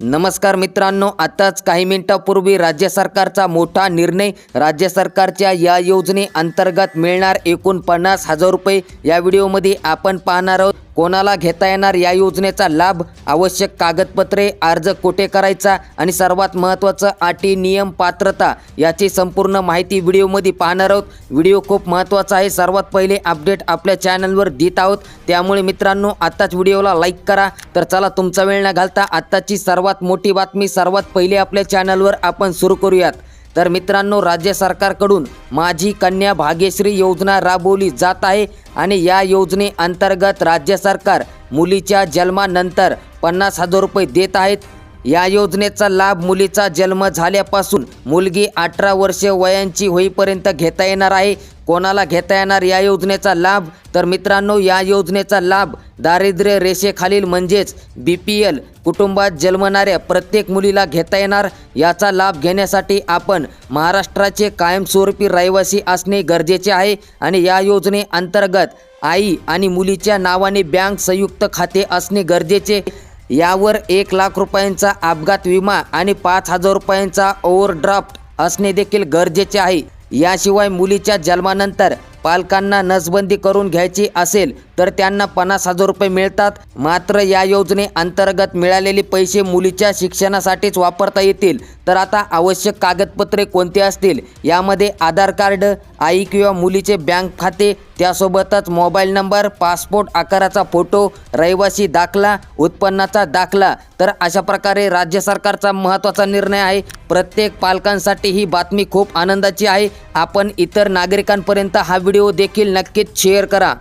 नमस्कार मित्रांनो आताच काही मिनिटापूर्वी राज्य सरकारचा मोठा निर्णय राज्य सरकारच्या या योजनेअंतर्गत मिळणार एकूण पन्नास हजार रुपये या व्हिडिओमध्ये आपण पाहणार आहोत. कोणाला घेता येणार या योजनेचा लाभ? आवश्यक कागदपत्रे अर्ज कुठे करायचा? आणि सर्वात महत्त्वाचं अटी नियम पात्रता याची संपूर्ण माहिती व्हिडिओमध्ये पाहणार आहोत. व्हिडिओ खूप महत्त्वाचा आहे. सर्वात पहिले अपडेट आपल्या चॅनलवर देत आहोत. त्यामुळे मित्रांनो आत्ताच व्हिडिओला लाईक करा. तर चला तुमचा वेळ न घालता आत्ताची सर्वात मोठी बातमी सर्वात पहिले आपल्या चॅनलवर आपण सुरू करूयात. तर मित्रांनो राज्य सरकारकडून माझी कन्या भाग्यश्री योजना राबवली जात आहे आणि या योजनेअंतर्गत राज्य सरकार मुलीच्या जन्मानंतर पन्नास हजार रुपये देत आहेत. या योजनेचा लाभ मुलीचा जन्म झाल्यापासून मुलगी अठरा वर्ष वयांची होईपर्यंत घेता येणार आहे. कोणाला घेता येणार या योजनेचा लाभ? तर मित्रांनो या योजनेचा लाभ दारिद्र्य रेषेखालील म्हणजेच बी पी एल कुटुंबात जन्मणाऱ्या प्रत्येक मुलीला घेता येणार. याचा लाभ घेण्यासाठी आपण महाराष्ट्राचे कायमस्वरूपी रहिवासी असणे गरजेचे आहे आणि या योजनेअंतर्गत आई आणि मुलीच्या नावाने बँक संयुक्त खाते असणे गरजेचे यावर एक लाख रुपयांचा अपघात विमा आणि पाच हजार रुपयांचा ओव्हरड्राफ्ट असणे देखील गरजेचे आहे. याशिवाय मुलीच्या जन्मानंतर पालकांना नसबंदी करून घ्यायची असेल तर त्यांना पन्नास हजार रुपये मिळतात. मात्र या योजनेअंतर्गत मिळालेले पैसे मुलीच्या शिक्षणासाठीच वापरता येतील. तर आता आवश्यक कागदपत्रे कोणती असतील? यामध्ये आधार कार्ड आई किंवा मुलीचे बँक खाते त्यासोबतच मोबाईल नंबर पासपोर्ट आकाराचा फोटो रहिवासी दाखला उत्पन्नाचा दाखला. तर अशा प्रकारे राज्य सरकारचा महत्त्वाचा निर्णय आहे. प्रत्येक पालकांसाठी ही बातमी खूप आनंदाची आहे. आपण इतर नागरिकांपर्यंत हा व्हिडिओ देखील नक्कीच शेअर करा.